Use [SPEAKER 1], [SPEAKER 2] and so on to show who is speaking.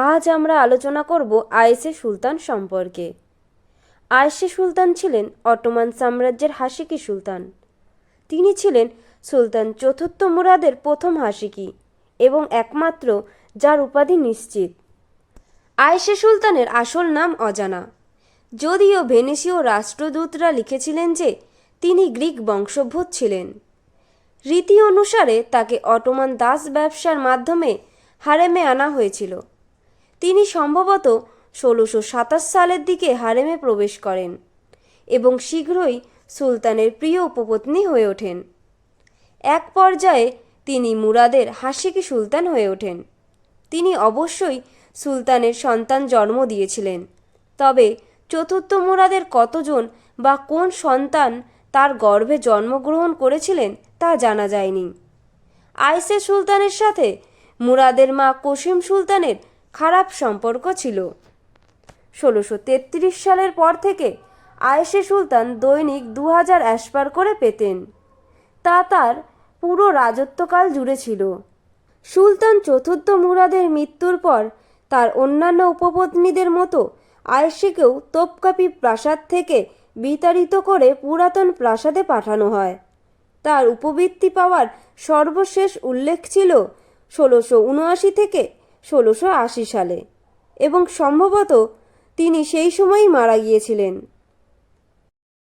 [SPEAKER 1] আজ আমরা আলোচনা করব আয়েশে সুলতান সম্পর্কে। আয়েশে সুলতান ছিলেন অটোমান সাম্রাজ্যের হাসিকি সুলতান। তিনি ছিলেন সুলতান চতুর্থ মুরাদের প্রথম হাসিকি এবং একমাত্র যার উপাধি নিশ্চিত। আয়েশে সুলতানের আসল নাম অজানা। যদিও ভেনিসীয় রাষ্ট্রদূতরা লিখেছিলেন যে, তিনি গ্রিক বংশোদ্ভূত ছিলেন। রীতি অনুসারে তাকে অটোমান দাস ব্যবসার মাধ্যমে হারেমে আনা হয়েছিল। তিনি সম্ভবত ষোলোশো সাতাশ সালের দিকে হারেমে প্রবেশ করেন এবং শীঘ্রই সুলতানের প্রিয় উপপত্নী হয়ে ওঠেন। এক পর্যায়ে তিনি মুরাদের হাসিকি সুলতান হয়ে ওঠেন। তিনি অবশ্যই সুলতানের সন্তান জন্ম দিয়েছিলেন। তবে চতুর্থ মুরাদের কতজন বা কোন সন্তান তার গর্ভে জন্মগ্রহণ করেছিলেন তা জানা যায়নি। আইসে সুলতানের সাথে মুরাদের মা কসিম সুলতানের খারাপ সম্পর্ক ছিল। ষোলোশো তেত্রিশ সালের পর থেকে আয়েশে সুলতান দৈনিক দু হাজার অ্যাসপার করে পেতেন। তা তার পুরো রাজত্বকাল জুড়ে ছিল। সুলতান চতুর্থ মুরাদের মৃত্যুর পর তার অন্যান্য উপপত্নীদের মতো আয়েশিকেও তোপকাপি প্রাসাদ থেকে বিতাড়িত করে পুরাতন প্রাসাদে পাঠানো হয়। তার উপবৃত্তি পাওয়ার সর্বশেষ উল্লেখ ছিল ষোলোশো উনআশি থেকে ষোলোশো আশি সালে এবং সম্ভবত তিনি সেই সময়ই মারা গিয়েছিলেন।